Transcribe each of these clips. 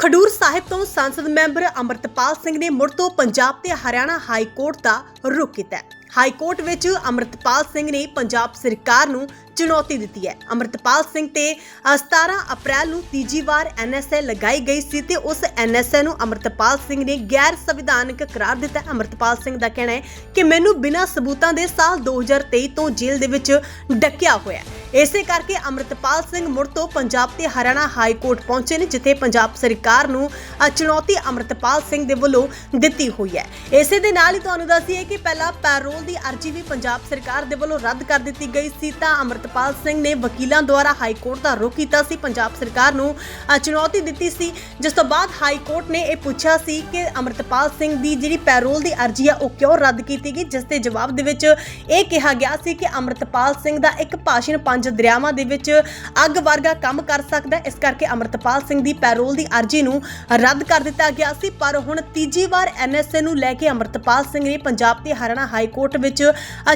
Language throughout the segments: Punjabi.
ਖਡੂਰ ਸਾਹਿਬ ਤੋਂ ਸੰਸਦ ਮੈਂਬਰ ਅਮਰਤਪਾਲ ਸਿੰਘ ਨੇ ਮੁੜ ਤੋਂ ਪੰਜਾਬ ਤੇ ਹਰਿਆਣਾ ਹਾਈ ਕੋਰਟ ਦਾ ਰੁਖ ਕੀਤਾ ਹੈ। ਹਾਈ ਕੋਰਟ ਵਿੱਚ ਅਮਰਤਪਾਲ ਸਿੰਘ ਨੇ ਪੰਜਾਬ ਸਰਕਾਰ ਨੂੰ ਚੁਣੌਤੀ ਦਿੱਤੀ ਹੈ। ਅਮਰਤਪਾਲ ਸਿੰਘ ਤੇ ਅ, 17 ਅਪ੍ਰੈਲ ਨੂੰ ਤੀਜੀ ਵਾਰ ਐਨਐਸਏ ਲਗਾਈ ਗਈ ਸੀ ਤੇ ਉਸ ਐਨਐਸਏ ਨੂੰ ਅਮਰਤਪਾਲ ਸਿੰਘ ਨੇ ਗੈਰ ਸੰਵਿਧਾਨਕ ਕਰਾਰ ਦਿੱਤਾ। ਹੈ। ਅਮਰਤਪਾਲ ਸਿੰਘ ਦਾ ਕਹਿਣਾ ਹੈ ਕਿ ਮੈਨੂੰ ਬਿਨਾਂ ਸਬੂਤਾਂ ਦੇ ਸਾਲ 2023 ਤੋਂ ਜੇਲ੍ਹ ਦੇ ਵਿੱਚ ਡੱਕਿਆ ਹੋਇਆ ਹੈ। ਇਸੇ ਕਰਕੇ ਅਮਰਤਪਾਲ ਸਿੰਘ ਮੁੜ ਤੋਂ ਪੰਜਾਬ ਤੇ ਹਰਿਆਣਾ ਹਾਈ ਕੋਰਟ ਪਹੁੰਚੇ ਨੇ, ਜਿੱਥੇ ਪੰਜਾਬ ਸਰਕਾਰ ਨੂੰ ਚੁਣੌਤੀ ਅਮਰਤਪਾਲ ਸਿੰਘ ਦੇ ਵੱਲੋਂ ਦਿੱਤੀ ਹੋਈ ਹੈ। ਇਸੇ ਦੇ ਨਾਲ ਹੀ ਤੁਹਾਨੂੰ ਦੱਸੀਏ ਕਿ ਪਹਿਲਾਂ ਪੈਰੋਲ ਦੀ ਅਰਜ਼ੀ ਵੀ ਪੰਜਾਬ ਸਰਕਾਰ ਦੇ ਵੱਲੋਂ ਰੱਦ ਕਰ ਦਿੱਤੀ ਗਈ ਸੀ, ਤਾਂ ਅਮਰਤਪਾਲ ਸਿੰਘ ਨੇ ਵਕੀਲਾਂ ਦੁਆਰਾ ਹਾਈ ਕੋਰਟ ਦਾ ਰੁਖ ਕੀਤਾ ਸੀ, ਪੰਜਾਬ ਸਰਕਾਰ ਨੂੰ ਚੁਣੌਤੀ ਦਿੱਤੀ ਸੀ। ਜਿਸ ਤੋਂ ਬਾਅਦ ਹਾਈ ਕੋਰਟ ਨੇ ਇਹ ਪੁੱਛਿਆ ਸੀ ਕਿ ਅਮਰਤਪਾਲ ਸਿੰਘ ਦੀ ਜਿਹੜੀ ਪੈਰੋਲ ਦੀ ਅਰਜ਼ੀ ਆ, ਉਹ ਕਿਉਂ ਰੱਦ ਕੀਤੀ ਗਈ? ਜਿਸ ਦੇ ਜਵਾਬ ਦੇ ਵਿੱਚ ਇਹ ਕਿਹਾ ਗਿਆ ਸੀ ਕਿ ਅਮਰਤਪਾਲ ਸਿੰਘ ਦਾ ਇੱਕ ਭਾਸ਼ਣ ਪੰਜ ਦਰਿਆਵਾਂ ਦੇ ਵਿੱਚ ਅੱਗ ਵਰਗਾ ਕੰਮ ਕਰ ਸਕਦਾ ਹੈ। ਇਸ ਕਰਕੇ ਅਮਰਤਪਾਲ ਸਿੰਘ ਦੀ ਪੈਰੋਲ ਦੀ ਅਰਜ਼ੀ ਨੂੰ ਰੱਦ ਕਰ ਦਿੱਤਾ ਗਿਆ ਸੀ। ਪਰ ਹੁਣ ਤੀਜੀ ਵਾਰ ਐਨਐਸਏ ਨੂੰ ਲੈ ਕੇ ਅਮਰਤਪਾਲ ਸਿੰਘ ਨੇ ਪੰਜਾਬ ਤੇ ਹਰਿਆਣਾ ਹਾਈ ਕੋਰਟ ਵਿੱਚ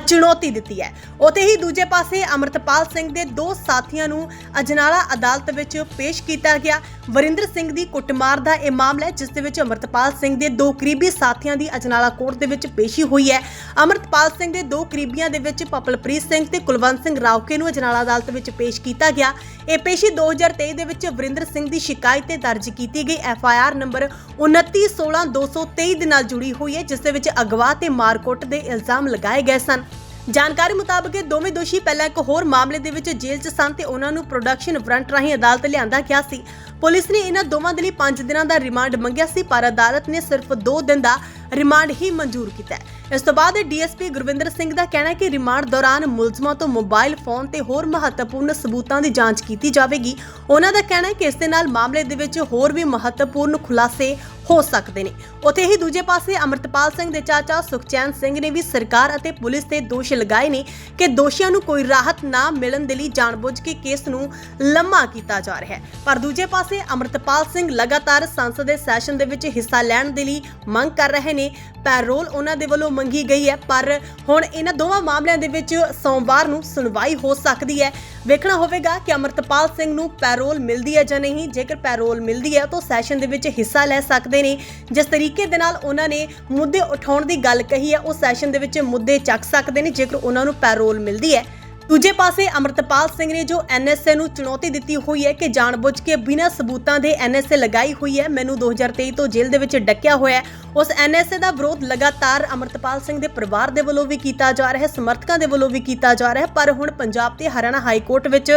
ਚੁਣੌਤੀ ਦਿੱਤੀ ਹੈ। ਉਤੇ ਹੀ ਦੂਜੇ ਪਾਸੇ ਅਮਰਤਪਾਲ ਸਿੰਘ ਦੇ ਦੋ ਸਾਥੀਆਂ ਨੂੰ ਅਜਨਾਲਾ ਅਦਾਲਤ ਵਿੱਚ ਪੇਸ਼ ਕੀਤਾ ਗਿਆ। ਵਰਿੰਦਰ ਸਿੰਘ ਦੀ ਕੁੱਟਮਾਰ ਦਾ ਇਹ ਮਾਮਲਾ ਹੈ, ਜਿਸ ਦੇ ਵਿੱਚ ਅਮਰਤਪਾਲ ਸਿੰਘ ਦੇ ਦੋ ਕਰੀਬੀ ਸਾਥੀਆਂ ਦੀ ਅਜਨਾਲਾ ਕੋਰਟ ਦੇ ਵਿੱਚ ਪੇਸ਼ੀ ਹੋਈ ਹੈ। ਅਮਰਤਪਾਲ ਸਿੰਘ ਦੇ ਦੋ ਕਰੀਬੀਆਂ ਦੇ ਵਿੱਚ ਪਪਲਪ੍ਰੀਤ ਸਿੰਘ ਤੇ ਕੁਲਵੰਤ ਸਿੰਘ ਰਾਉਕੇ ਨੂੰ ਅਜਨਾਲਾ ਅਦਾਲਤ ਵਿੱਚ ਪੇਸ਼ ਕੀਤਾ ਗਿਆ। ਇਹ ਪੇਸ਼ੀ 2023 ਦੇ ਵਿੱਚ ਵਰਿੰਦਰ ਸਿੰਘ ਦੀ ਸ਼ਿਕਾਇਤ ਤੇ ਦਰਜ ਕੀਤੀ ਗਈ। ਐਫ ਆਈ ਆਰ ਨੰਬਰ 2916223 ਦੇ ਨਾਲ ਜੁੜੀ ਹੋਈ ਹੈ, ਜਿਸ ਦੇ ਵਿੱਚ ਅਗਵਾ ਤੇ ਮਾਰਕੁੱਟ ਦੇ ਇਲਜ਼ਾਮ ਲਗਾਏ ਗਏ ਸਨ। ਜਾਣਕਾਰੀ ਮੁਤਾਬਕ ਦੋਵੇਂ ਦੋਸ਼ੀ ਪਹਿਲਾਂ ਇੱਕ ਹੋਰ ਮਾਮਲੇ ਦੇ ਵਿੱਚ ਜੇਲ੍ਹ 'ਚ ਸਨ ਤੇ ਉਹਨਾਂ ਨੂੰ ਪ੍ਰੋਡਕਸ਼ਨ ਵਾਰੰਟ ਰਾਹੀਂ ਅਦਾਲਤ ਲਿਆਂਦਾ ਗਿਆ ਸੀ। ਪੁਲਿਸ ਨੇ ਇਹਨਾਂ ਦੋਵਾਂ ਦੇ ਲਈ 5 ਦਿਨਾਂ ਦਾ ਰਿਮਾਂਡ ਮੰਗਿਆ ਸੀ, ਪਰ ਅਦਾਲਤ ਨੇ ਸਿਰਫ 2 ਦਿਨ ਦਾ ਰਿਮਾਂਡ ਹੀ ਮਨਜ਼ੂਰ ਕੀਤਾ ਹੈ। ਇਸ ਤੋਂ ਬਾਅਦ ਡੀਐਸਪੀ ਗੁਰਵਿੰਦਰ ਸਿੰਘ ਦਾ ਕਹਿਣਾ ਹੈ ਕਿ ਰਿਮਾਂਡ ਦੌਰਾਨ ਮੁਲਜ਼ਮਾਂ ਤੋਂ ਮੋਬਾਈਲ ਫੋਨ ਤੇ ਹੋਰ ਮਹੱਤਵਪੂਰਨ ਸਬੂਤਾਂ ਦੀ ਜਾਂਚ ਕੀਤੀ ਜਾਵੇਗੀ। ਉਹਨਾਂ ਦਾ ਕਹਿਣਾ ਹੈ ਕਿ ਇਸ ਦੇ ਨਾਲ ਮਾਮਲੇ ਦੇ ਵਿੱਚ ਹੋਰ ਵੀ ਮਹੱਤਵਪੂਰਨ ਖੁਲਾਸੇ ਹੋ ਸਕਦੇ ਨੇ। ਉਥੇ ਹੀ ਦੂਜੇ ਪਾਸੇ ਅਮਰਤਪਾਲ ਸਿੰਘ ਦੇ ਚਾਚਾ ਸੁਖਚੈਨ ਸਿੰਘ ਨੇ ਵੀ ਸਰਕਾਰ ਅਤੇ ਪੁਲਿਸ ਤੇ ਦੋਸ਼ ਲਗਾਏ ਨੇ ਕਿ ਦੋਸ਼ੀਆਂ ਨੂੰ ਕੋਈ ਰਾਹਤ ਨਾ ਮਿਲਣ ਦੇ ਲਈ ਜਾਣਬੁੱਝ ਕੇ ਕੇਸ ਨੂੰ ਲੰਮਾ ਕੀਤਾ ਜਾ ਰਿਹਾ ਹੈ। ਪਰ ਦੂਜੇ ਪਾਸੇ ਅਮਰਤਪਾਲ ਸਿੰਘ ਲਗਾਤਾਰ ਸੰਸਦ ਦੇ ਸੈਸ਼ਨ ਦੇ ਵਿੱਚ ਹਿੱਸਾ ਲੈਣ ਦੇ ਲਈ ਮੰਗ ਕਰ ਰਹੇ ਨੇ। ਪੈਰੋਲ ਉਹਨਾਂ ਦੇ ਵੱਲੋਂ ਮੰਗੀ ਗਈ ਹੈ, ਪਰ ਹੁਣ ਇਹਨਾਂ ਦੋਵਾਂ ਮਾਮਲਿਆਂ ਦੇ ਵਿੱਚ ਸੋਮਵਾਰ ਨੂੰ ਸੁਣਵਾਈ ਹੋ ਸਕਦੀ ਹੈ। ਵੇਖਣਾ ਹੋਵੇਗਾ ਕਿ ਅਮਰਤਪਾਲ ਸਿੰਘ ਨੂੰ ਪੈਰੋਲ ਮਿਲਦੀ ਹੈ ਜਾਂ ਨਹੀਂ। ਜੇਕਰ ਪੈਰੋਲ ਮਿਲਦੀ ਹੈ, ਤਾਂ ਸੈਸ਼ਨ ਦੇ ਵਿੱਚ ਹਿੱਸਾ ਲੈ ਸਕਦੇ ਨੇ। ਜਿਸ ਤਰੀਕੇ ਦੇ ਨਾਲ ਉਹਨਾਂ ਨੇ ਮੁੱਦੇ ਉਠਾਉਣ ਦੀ ਗੱਲ ਕਹੀ ਹੈ, ਉਹ ਸੈਸ਼ਨ ਦੇ ਵਿੱਚ ਮੁੱਦੇ ਚੱਕ ਸਕਦੇ ਨੇ, ਜੇਕਰ ਉਹਨਾਂ ਨੂੰ ਪੈਰੋਲ ਮਿਲਦੀ ਹੈ। ਦੂਜੇ ਪਾਸੇ ਅਮਰਤਪਾਲ ਸਿੰਘ ਨੇ ਜੋ ਐਨਐਸਏ ਨੂੰ ਚੁਣੌਤੀ ਦਿੱਤੀ ਹੋਈ ਹੈ ਕਿ ਜਾਣਬੁੱਝ ਕੇ ਬਿਨਾਂ ਸਬੂਤਾਂ ਦੇ ਐਨਐਸਏ ਲਗਾਈ ਹੋਈ ਹੈ, ਮੈਨੂੰ 2023 ਤੋਂ ਜੇਲ੍ਹ ਦੇ ਵਿੱਚ ਡੱਕਿਆ ਹੋਇਆ ਹੈ। ਉਸ ਐਨਐਸਏ ਦਾ ਵਿਰੋਧ ਲਗਾਤਾਰ ਅਮਰਤਪਾਲ ਸਿੰਘ ਦੇ ਪਰਿਵਾਰ ਦੇ ਵੱਲੋਂ ਵੀ ਕੀਤਾ ਜਾ ਰਿਹਾ ਹੈ, ਸਮਰਥਕਾਂ ਦੇ ਵੱਲੋਂ ਵੀ ਕੀਤਾ ਜਾ ਰਿਹਾ ਹੈ, ਪਰ ਹੁਣ ਪੰਜਾਬ ਤੇ ਹਰਿਆਣਾ ਹਾਈ ਕੋਰਟ ਵਿੱਚ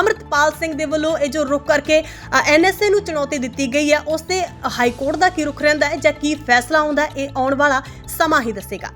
ਅਮਰਤਪਾਲ ਸਿੰਘ ਦੇ ਵੱਲੋਂ ਇਹ ਜੋ ਰੁਕ ਕਰਕੇ ਐਨਐਸਏ ਨੂੰ ਚੁਣੌਤੀ ਦਿੱਤੀ ਗਈ ਹੈ, ਉਸ ਤੇ ਹਾਈ ਕੋਰਟ ਦਾ ਕੀ ਰੁਖ ਰਹਿੰਦਾ ਹੈ ਜਾਂ ਕੀ ਫੈਸਲਾ ਆਉਂਦਾ ਇਹ ਆਉਣ ਵਾਲਾ ਸਮਾਂ ਹੀ ਦੱਸੇਗਾ।